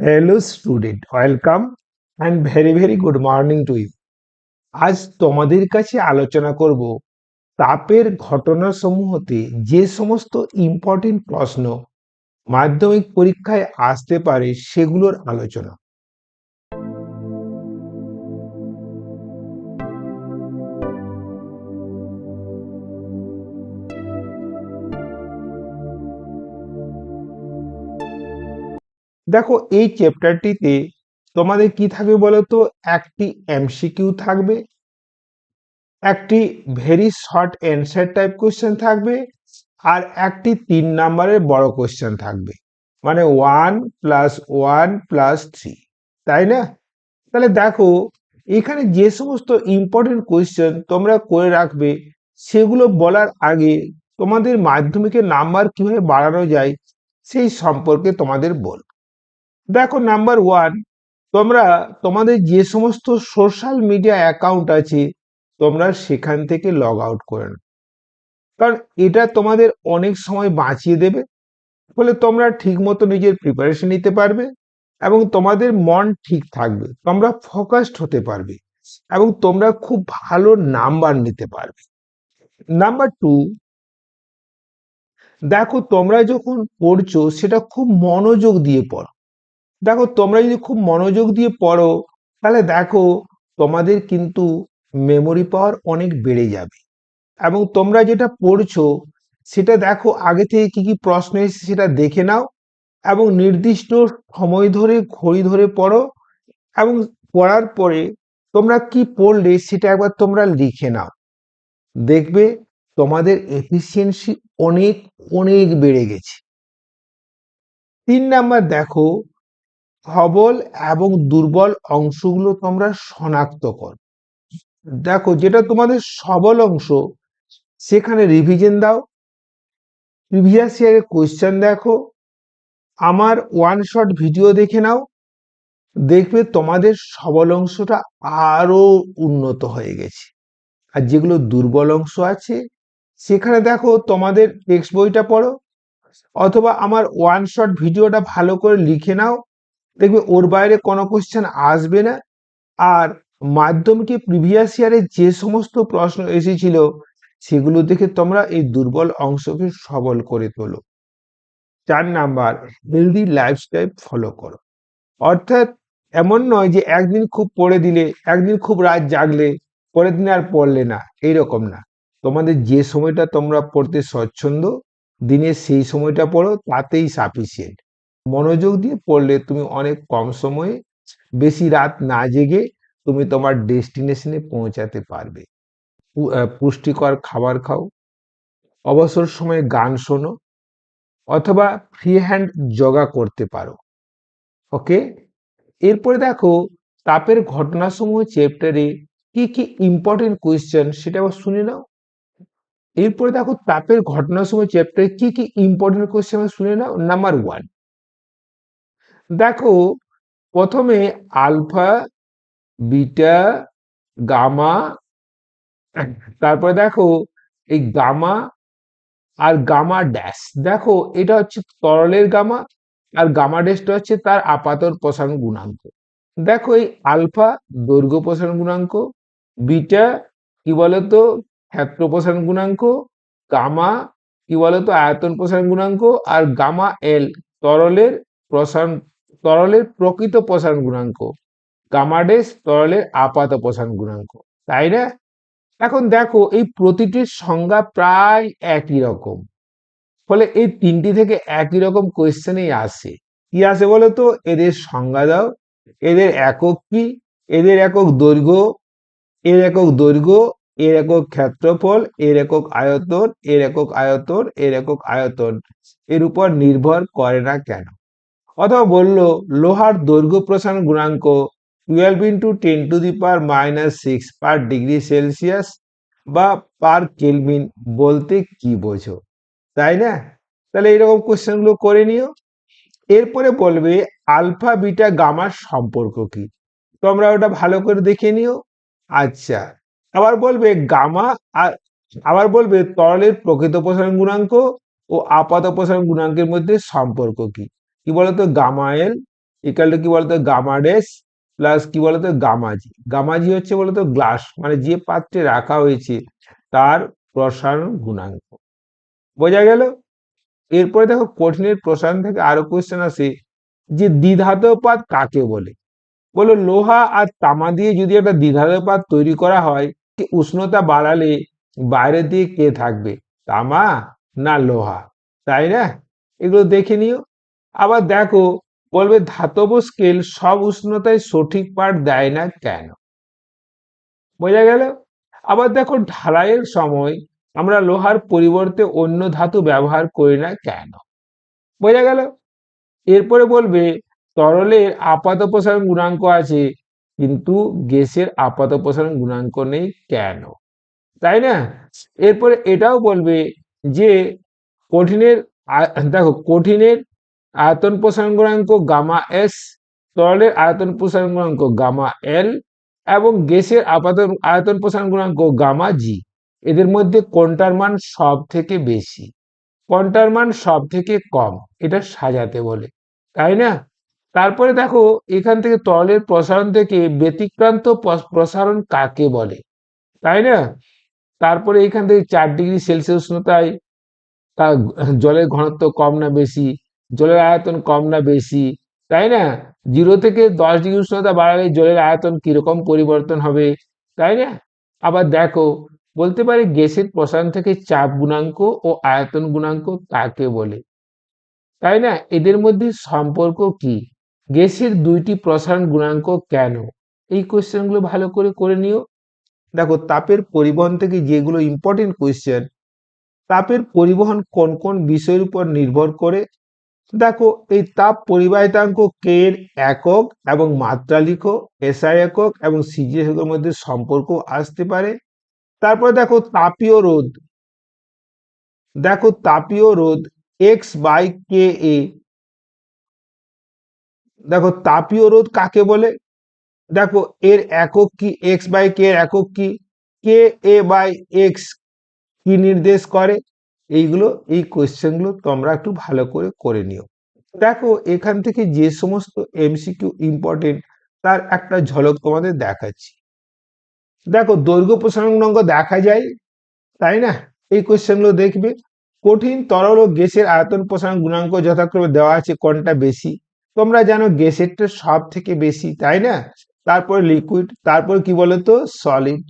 Hello student welcome and very very good morning to you আজ তোমাদের কাছে আলোচনা করব তাপের ঘটনাসমূহতে যে সমস্ত ইম্পর্টেন্ট প্রশ্ন মাধ্যমিক পরীক্ষায় আসতে পারে সেগুলোর আলোচনা। দেখো, এই চ্যাপ্টারটিতে তোমাদের কি থাকবে বলো তো একটি এমসিকিউ থাকবে, একটি very short answer type question থাকবে, আর একটি তিন নাম্বারের বড় কোশ্চেন থাকবে। মানে one plus one plus three তাই না? তাহলে দেখো, এখানে যে সমস্ত ইম্পর্টেন্ট কোয়েশ্চেন তোমরা করে রাখবে, সেগুলো বলার আগে তোমাদের মাধ্যমিকের নাম্বার কীভাবে বাড়ানো যায়, সেই সম্পর্কে তোমাদের বল দেখো নাম্বার ওয়ান তোমরা, তোমাদের যে সমস্ত সোশ্যাল মিডিয়া অ্যাকাউন্ট আছে, তোমরা সেখান থেকে লগ আউট করে নাও। কারণ এটা তোমাদের অনেক সময় বাঁচিয়ে দেবে, ফলে তোমরা ঠিক মতো নিজের প্রিপারেশন নিতে পারবে এবং তোমাদের মন ঠিক থাকবে, তোমরা ফোকাসড হতে পারবে এবং তোমরা খুব ভালো নাম্বার নিতে পারবে। নাম্বার টু দেখো, তোমরা যখন পড়ছো, সেটা খুব মনোযোগ দিয়ে পড়ো। দেখো, তোমরা যদি খুব মনোযোগ দিয়ে পড়ো, তাহলে দেখো, তোমাদের কিন্তু মেমোরি পাওয়ার অনেক বেড়ে যাবে। এবং তোমরা যেটা পড়ছো, সেটা দেখো, আগে থেকে কি কি প্রশ্ন এসেছে সেটা দেখে নাও এবং নির্দিষ্ট সময় ধরে, ঘড়ি ধরে পড়ো এবং পড়ার পরে তোমরা কি পড়লে সেটা একবার তোমরা লিখে নাও। দেখবে, তোমাদের এফিসিয়েন্সি অনেক অনেক বেড়ে গেছে। তিন নাম্বার দেখো সবল এবং দুর্বল অংশগুলো তোমরা শনাক্ত কর। দেখো, যেটা তোমাদের সবল অংশ, সেখানে রিভিশন দাও। প্রিভিয়াস ইয়ারের কোয়েশ্চেন দেখো। আমার ওয়ান শট ভিডিও দেখে নাও। দেখবে তোমাদের সবল অংশটা আরও উন্নত হয়ে গেছে। আর যেগুলো দুর্বল অংশ আছে, সেখানে দেখো তোমাদের টেক্সট বইটা পড়ো। অথবা আমার ওয়ান শট ভিডিওটা ভালো করে লিখে নাও। দেখবে ওর বাইরে কোনো কোশ্চেন আসবে না। আর মাধ্যমিকে প্রিভিয়াস ইয়ারে যে সমস্ত প্রশ্ন এসেছিল, সেগুলো দেখে তোমরা এই দুর্বল অংশকে সবল করে তোলো। চার নাম্বার হেলদি লাইফস্টাইল ফলো করো। অর্থাৎ এমন নয় যে একদিন খুব পড়ে দিলে, একদিন খুব রাত জাগলে, পরের দিন আর পড়লে না, এইরকম না। তোমাদের যে সময়টা তোমরা পড়তে স্বচ্ছন্দ দিনের সেই সময়টা পড়ো, তাতেই সাফিসিয়েন্ট মনোযোগ দিয়ে পড়লে তুমি অনেক কম সময়ে বেশি রাত না জেগে তুমি তোমার ডেস্টিনেশনে পৌঁছাতে পারবে। পুষ্টিকর খাবার খাও, অবসর সময়ে গান শোনো অথবা ফ্রি হ্যান্ড যোগা করতে পারো। ওকে? এরপরে দেখো, তাপের ঘটনাসমূহ চ্যাপ্টারে কি কি ইম্পর্টেন্ট কোয়েশ্চেন সেটা আবার শুনে নাও। এরপরে দেখো, তাপের ঘটনাসমূহ চ্যাপ্টারে কি কি ইম্পর্টেন্ট কোয়েশ্চেন শুনে নাও। নাম্বার ওয়ান দেখো, প্রথমে আলফা, বিটা, গামা, তারপরে দেখো, এই গামা আর গামা ড্যাশ। দেখো, এটা হচ্ছে তরলের গামা আর গামা ড্যাশটা হচ্ছে তার আপাতর প্রসারণ গুণাঙ্ক। দেখো, এই আলফা দৈর্ঘ্য প্রসারণ গুণাঙ্ক, বিটা কি বলতো, ক্ষেত্র প্রসারণ গুণাঙ্ক, গামা কি বলতো, আয়তন প্রসারণ গুণাঙ্ক, আর গামা এল, তরলের প্রসারণ তরলের প্রকৃত প্রসারণ গুণাঙ্ক। গামাডেস তরলের আপাত প্রসারণ গুণাঙ্ক। তাই না? এখন দেখো, এই প্রতিটির সংজ্ঞা প্রায় একই রকম। ফলে এই তিনটি থেকে একই রকম কোয়েশ্চেনেই আসে। কি আসে বলো তো? এদের সংজ্ঞা দাও। এদের একক কি? এদের একক দৈর্ঘ্য। এর একক দৈর্ঘ্য, এর একক ক্ষেত্রফল, এর একক আয়তন, এর একক আয়তন, এর একক আয়তন। এর উপর নির্ভর করে না কেন? অথবা বলল, লোহার দৈর্ঘ্য প্রসারণ গুণাঙ্ক twelve into ten to the power minus six per degree Celsius বা পার কেলভিন বলতে কি বোঝো? তাই না? তাহলে এরকম কোশ্চেনগুলো করে নিও। এরপরে বলবে আলফা বিটা গামার সম্পর্ক কি? তোমরা ওটা ভালো করে দেখে নিও। আচ্ছা আবার বলবে গামা আর আবার বলবে তরলের প্রকৃত প্রসারণ গুণাঙ্ক ও আপাত প্রসারণ গুণাঙ্কের মধ্যে সম্পর্ক কি? কি বলতো? গামা এল ইকাল কি বলতো? গামা ডেস প্লাস কি বলতো? গামাজি গামাজি হচ্ছে বলতো গ্লাস মানে যে পাত্রে রাখা হয়েছে তার প্রসারণ গুণাঙ্ক। বোঝা গেল? এরপরে দেখো কঠিনের প্রসারণ থেকে আরও কোয়েশ্চেন আসে, যে দ্বিধাতপাত কাকে বলে? বলো লোহা আর তামা দিয়ে যদি একটা দ্বিধাতপাত তৈরি করা হয় উষ্ণতা বাড়ালে বাইরে দিয়ে কে থাকবে? তামা না লোহা? তাই না? এগুলো দেখে নিও। আবার দেখো, বলবে ধাতব স্কেল সব উষ্ণতায় সঠিক পাঠ দেয় না কেন? বোঝা গেল? আবার দেখো ঢালাইয়ের সময় আমরা লোহার পরিবর্তে অন্য ধাতু ব্যবহার করি না কেন? বোঝা গেল? এরপরে বলবে তরলের আপাত প্রসারণ গুণাঙ্ক আছে, কিন্তু গ্যাসের আপাত প্রসারণ গুণাঙ্ক নেই কেন? তাই না? এরপরে এটাও বলবে যে কঠিনের দেখো কঠিনের আয়তন প্রসারণ গুণাঙ্ক গামা এস, তরলের আয়তন প্রসারণ গুণাঙ্ক গামা এল এবং গ্যাসের আপাত আয়তন প্রসারণ গুণাঙ্ক গামা জি। এদের মধ্যে কোনটার মান সব থেকে বেশি? কোনটার মান সব থেকে কম? এটা সাজাতে বলে। তাই না? তারপরে দেখো, এখান থেকে তরলের প্রসারণ থেকে ব্যতিক্রান্ত প্রসারণ কাকে বলে? তাই না? তারপরে এখান থেকে চার ডিগ্রি সেলসিয়াস উষ্ণতায় তা জলের ঘনত্ব কম না বেশি? জলের আয়তন কম না বেশি, তাই না? জিরো থেকে দশ ডিগ্রি উষ্ণতা বাড়ালে জলের আয়তন কীরকম পরিবর্তন হবে, তাই না? আবার দেখো, বলতে পারে গ্যাসের প্রসারণ থেকে চাপ গুণাঙ্ক ও আয়তন গুণাঙ্ক কাকে বলে? তাই না? এদের মধ্যে সম্পর্ক কি? গ্যাসের দুইটি প্রসারণ গুণাঙ্ক কেন? এই কোয়েশ্চেনগুলো ভালো করে করে নিও। দেখো, তাপের পরিবহন থেকে যেগুলো ইম্পর্টেন্ট কোয়েশ্চেন তাপের পরিবহন কোন কোন বিষয়ের উপর নির্ভর করে? দেখো, এই তাপ পরিবাহিতাঙ্ক কে এর একক এবং মাত্রা লিখো এসআই একক এবং সিজি এককের মধ্যে সম্পর্ক আসতে পারে। তারপর দেখো, তাপীয় রোধ। দেখো, তাপীয় রোধ এক্স বাই কে এ দেখো, তাপীয় রোধ কাকে বলে? দেখো, এর একক কি? এক্স বাই কে এর একক কি? কে এ বাই এক্স কি নির্দেশ করে? এইগুলো, এই কোয়েশ্চেনগুলো তোমরা একটু ভালো করে করে নিও। দেখো, এখান থেকে যে সমস্ত এমসিকিউ ইম্পর্টেন্ট তার একটা ঝলক তোমাদের দেখাচ্ছি। দেখো, দৈর্ঘ্য প্রসারণ গুণাঙ্ক দেখা যায়, তাই না? এই কোয়েশ্চেনগুলো দেখবে। কঠিন তরল ও গ্যাসের আয়তন প্রসারণ গুণাঙ্ক যথাক্রমে দেওয়া আছে, কোনটা বেশি? তোমরা জানো গ্যাসেরটা সব থেকে বেশি, তাই না? তারপর লিকুইড তারপর কি বলতো? সলিড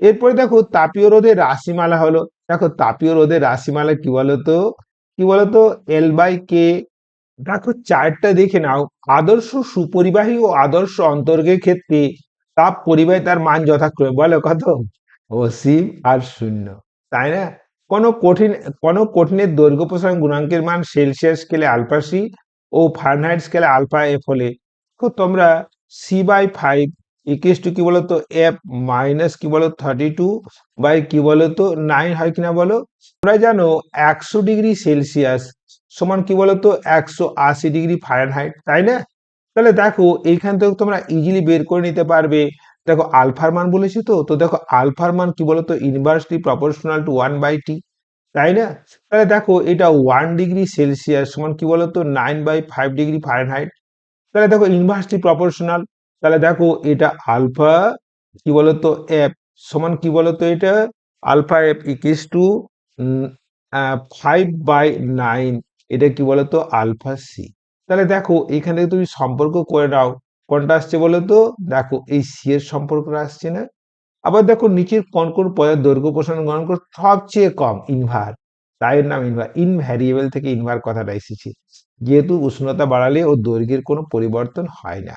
এরপরে দেখো, তাপীয় রোধের রাশিমালা হলো দেখো তাপীয় রোধের রাশিমালা কি বলতো? কি বলতো? এল বাই কে দেখো চারটা দেখে নাও। আদর্শ সুপরিবাহী ও আদর্শ অন্তর্গের ক্ষেত্রে তাপ পরিবাহী তার মান যথাক্রমে। বলো কত? অসীম আর শূন্য। তাই না? কোন কঠিন, কোন কঠিনের দৈর্ঘ্য প্রসারণ গুণাঙ্কের মান সেলসিয়াস স্কেলে আলফা সি ও ফারেনহাইট স্কেলে আলফা এফ হলে তোমরা C by five equals to কি বলতো এফ মাইনাস কি বলো থার্টি টু বাই কি বলতো নাইন হয় কিনা বলো? তোমরা জানো একশো ডিগ্রি সেলসিয়াস সমান কি বলতো একশো আশি ডিগ্রি ফারেনহাইট তাই না? তাহলে দেখো, এইখান থেকে তোমরা ইজিলি বের করে নিতে পারবে। দেখো আলফার মান বলেছি তো তো দেখো আলফার মান কি বলতো inversely proportional to one by T তাই না? তাহলে দেখো এটা ওয়ান ডিগ্রি সেলসিয়াস সমান কি বলতো nine by five degree Fahrenheit তাহলে দেখো ইনভার্সলি প্রপোর্শনাল তাহলে দেখো এটা আলফা কি বলতো এফ সমান কি বলতো এটা? Alpha F equals to five by nine এটা কি বলতো? আলফা সি তাহলে দেখো এখান তুমি সম্পর্ক করে নাও। কোনটা আসছে বলো তো দেখো এই সি এর সম্পর্কটা আসছে না। আবার দেখো নিচের কোন কোন পদের দৈর্ঘ্য প্রসারণ গণনা করে সবচেয়ে কম ইনভার তাই এর নাম ইনভার ইনভ্যারিয়েবল থেকে ইনভার কথাটা এসেছে। যেহেতু উষ্ণতা বাড়ালে ও দৈর্ঘ্যের কোনো পরিবর্তন হয় না।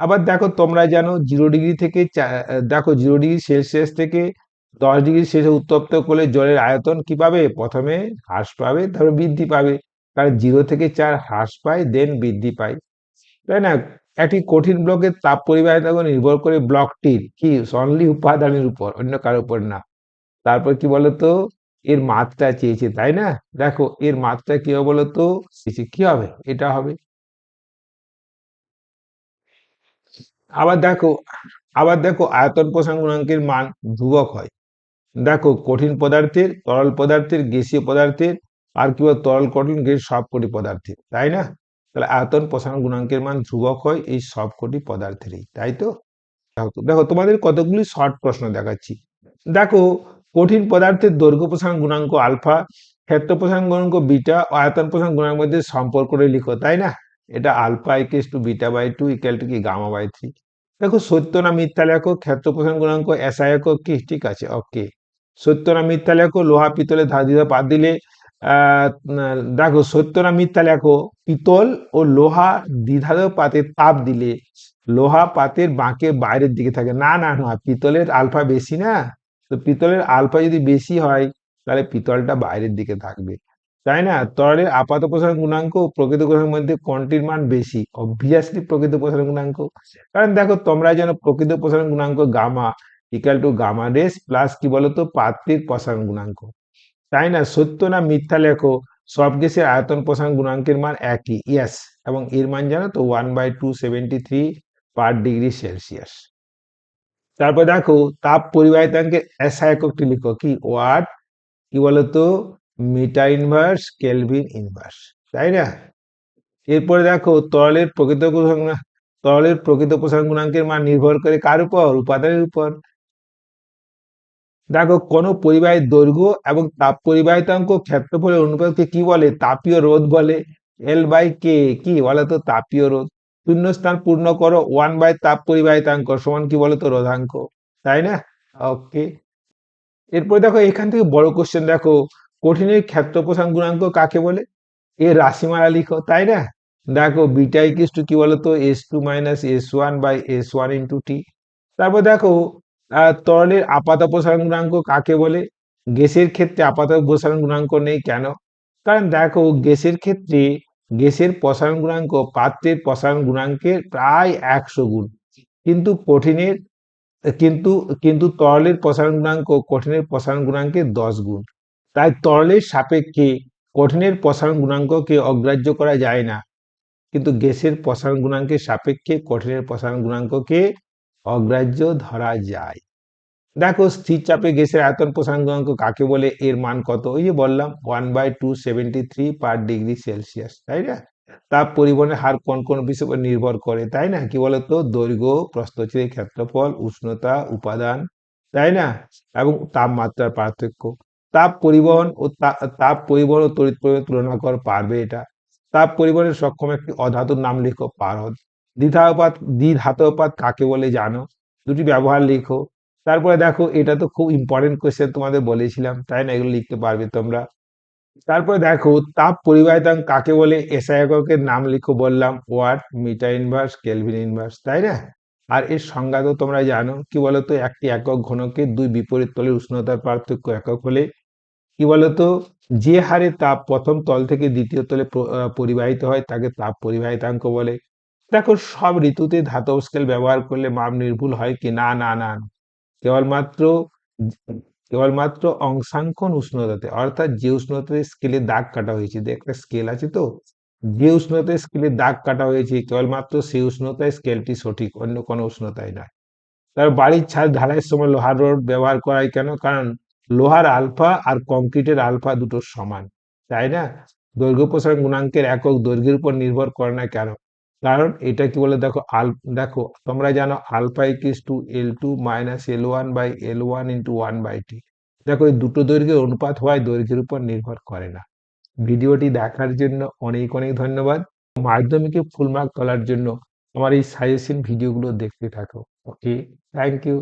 আবার দেখো তোমরা জানো জিরো ডিগ্রি থেকে দেখো জিরো ডিগ্রি সেলসিয়াস থেকে দশ ডিগ্রি সেলসিয়াস উত্তপ্ত করলে জলের আয়তন কি পাবে? প্রথমে হ্রাস পাবে, তারপর বৃদ্ধি পাবে। কারণ জিরো থেকে চার হ্রাস পায় দেন বৃদ্ধি পায়। তাই না? একটি কঠিন ব্লকের তাপ পরিবাহিতা নির্ভর করে ব্লকটির কি? অনলি উপাদানের উপর, অন্য কারোর উপর না। তারপর কি বলতো? এর মাত্রা চেয়েছে, তাই না? দেখো, এর মাত্রা কি হবে বলতো? কি হবে? এটা হবে। আবার দেখো আবার দেখো আয়তন প্রসারণ গুণাঙ্কের মান ধ্রুবক হয়। দেখো, কঠিন পদার্থের, তরল পদার্থের গ্যাসীয় পদার্থের, আর কি তরল, কঠিন গ্যাস সবকটি পদার্থের, তাই না? তাহলে আয়তন প্রসারণ গুণাঙ্কের মান ধ্রুবক হয় এই সবকটি পদার্থেরই, তাই তো? দেখো- দেখো, তোমাদের কতগুলি শর্ট প্রশ্ন দেখাচ্ছি। দেখো, কঠিন পদার্থের দৈর্ঘ্য প্রসারণ গুণাঙ্ক আলফা, ক্ষেত্র প্রসারণ গুণাঙ্ক বিটা, ও আয়তন প্রসারণ গুণাঙ্কের মধ্যে সম্পর্কটা লিখো, তাই না? এটা alpha equals to beta by two equals to কি? গামা বাই থ্রি দেখো, সত্য না মিথ্যা লেখো, ক্ষেত্র প্রসারণ গুণাঙ্ক এসআই কি ঠিক আছে ওকে সত্য না মিথ্যা লেখো, লোহা পিতলে ধাদিদা বাদ দিলে, আহ দেখো, সত্য না মিথ্যা লেখো, পিতল ও লোহা দ্বিধাদ পাতে তাপ দিলে, লোহা পাতের বাঁকে বাইরের দিকে থাকে। না না না, পিতলের আলফা বেশি না। তো পিতলের আলফা যদি বেশি হয়, তাহলে পিতলটা বাইরের দিকে থাকবে। তাই না? তরলের আপাত প্রসারণ গুণাঙ্ক প্রকৃত প্রসারণের মধ্যে কোনটির মান বেশি অবভিয়াসলি প্রকৃত প্রসারণ গুণাঙ্ক কারণ দেখো, তোমরা যেন প্রকৃত প্রসারণ গুণাঙ্ক গামা ইকাল টু গামা রেস প্লাস কি বলতো? পাত্রের প্রসারণ গুণাঙ্ক। তাই না? সত্য না মিথ্যা লেখো? সব গ্যাসের আয়তন প্রসারণ গুণাঙ্কের মান একই। ইয়াস এবং এর মান জানো তো? One by two seventy three per degree Celsius তারপর দেখো, তাপ পরিবাহিতাঙ্কের এসআই এককটি লিখো কি? ওয়াট কি বলতো? মিটার ইনভার্স কেলভিন ইনভার্স তাই না? এরপরে দেখো, তরলের প্রকৃত তরলের প্রকৃত প্রসারণ গুণাঙ্কের মান নির্ভর করে কার উপর? উপাদানের উপর। দেখো, কোন পরিবাহীর দৈর্ঘ্য এবং তাপ পরিবাহিতাঙ্ক ক্ষেত্রফলের অনুপাতকে কি বলে? তাপীয় রোধ বলে। এল বাই কে কি বলে তো? তাপীয় রোধ। শূন্য স্থান পূর্ণ করো ওয়ান বাই তাপ পরিবাহিতাঙ্ক সমান কি বলে তো রোধাঙ্ক, তাই না? ওকে এরপর দেখো, এখান থেকে বড় কোশ্চেন দেখো। কঠিনের ক্ষেত্র প্রসারণ গুণাঙ্ক কাকে বলে? এর রাশিমালা লিখো, তাই না? দেখো, বিটা ইকিস টু কি বলতো? S two minus S one by S one into T. তারপর দেখো তরলের আপাত প্রসারণ গুণাঙ্ক কাকে বলে? গ্যাসের ক্ষেত্রে আপাত প্রসারণ গুণাঙ্ক নেই কেন? কারণ দেখো, গ্যাসের ক্ষেত্রে গ্যাসের প্রসারণ গুণাঙ্ক পাত্রের প্রসারণ গুণাঙ্কের প্রায় একশো গুণ। কিন্তু কঠিনের, কিন্তু কিন্তু তরলের প্রসারণ গুণাঙ্ক কঠিনের প্রসারণ গুণাঙ্কের দশ গুণ। তাই তরলের সাপেক্ষে কঠিনের প্রসারণ গুণাঙ্ককে অগ্রাহ্য করা যায় না। কিন্তু গ্যাসের প্রসারণ গুণাঙ্কের সাপেক্ষে কঠিনের প্রসারণ গুণাঙ্ককে অগ্রাহ্য ধরা যায়। দেখো স্থির চাপে গ্যাসের আয়তন প্রসারণ গুণাঙ্ক কাকে বলে? এর মান কত? ওই যে বললাম one by two seventy three per degree Celsius তাই না? তাপ পরিবহনের হার কোন কোন বিষয় উপর নির্ভর করে, তাই না? কি বলতো? দৈর্ঘ্য, প্রস্থচ্ছেদের ক্ষেত্রফল, উষ্ণতা, উপাদান, তাই না? এবং তাপমাত্রার পার্থক্য। তাপ পরিবহন ও তাপ পরিবহন ও তড়িৎ পরিবহন তুলনা কর, পারবে এটা। তাপ পরিবহনের সক্ষম একটি অধাতুর নাম লিখো, পারদ। দ্বিধাপাত দ্বিধাতপাত কাকে বলে জানো? দুটি ব্যবহার লিখো। তারপরে দেখো, এটা তো খুব ইম্পর্টেন্ট কোয়েশ্চেন তোমাদের বলেছিলাম, তাই না? এগুলো লিখতে পারবে তোমরা। তারপরে দেখো, তাপ পরিবাহিতাঙ্ক কাকে বলে? এসআই এককের নাম লিখো, বললাম, watt, meter inverse kelvin inverse তাই না? আর এর সংজ্ঞা তো তোমরা জানো। কি বলতো? একটি একক ঘনকে দুই বিপরীত তলের উষ্ণতার পার্থক্য একক হলে কি বলতো? যে হারে তাপ প্রথম তল থেকে দ্বিতীয় তলে পরিবাহিত হয়, তাকে তাপ পরিবাহিতাঙ্ক বলে। দেখো, সব ঋতুতে ধাতব স্কেল ব্যবহার করলে মাপ নির্ভুল হয় কি? না না না। কেবলমাত্র কেবলমাত্র অংশাঙ্কন উষ্ণতাতে, অর্থাৎ যে উষ্ণতাতে স্কেলে দাগ কাটা হয়েছে একটা স্কেল আছে তো, যে উষ্ণতায় স্কেলে দাগ কাটা হয়েছে, কেবলমাত্র সেই উষ্ণতায় স্কেলটি সঠিক, অন্য কোনো উষ্ণতায় নয়। তার বাড়ির ছাদ ঢালাইয়ের সময় লোহার রড ব্যবহার করাই কেন? কারণ লোহার আলফা আর কংক্রিটের আলফা দুটো সমান, তাই না? দৈর্ঘ্য প্রসারণ গুণাঙ্কের একক দৈর্ঘ্যের উপর নির্ভর করে না কেন? কারণ এটা কি বলে? দেখো, আল, দেখো, তোমরা জানো alpha equals to L two minus L one by L one into one by T. দেখো, এই দুটো দৈর্ঘ্যের অনুপাত হওয়ায় দৈর্ঘ্যের উপর নির্ভর করে না। ভিডিওটি দেখার জন্য অনেক অনেক ধন্যবাদ। মাধ্যমিকে ফুল মার্ক তোলার জন্য আমার এই সাজেশন ভিডিওগুলো দেখতে থাকো। Okay, thank you.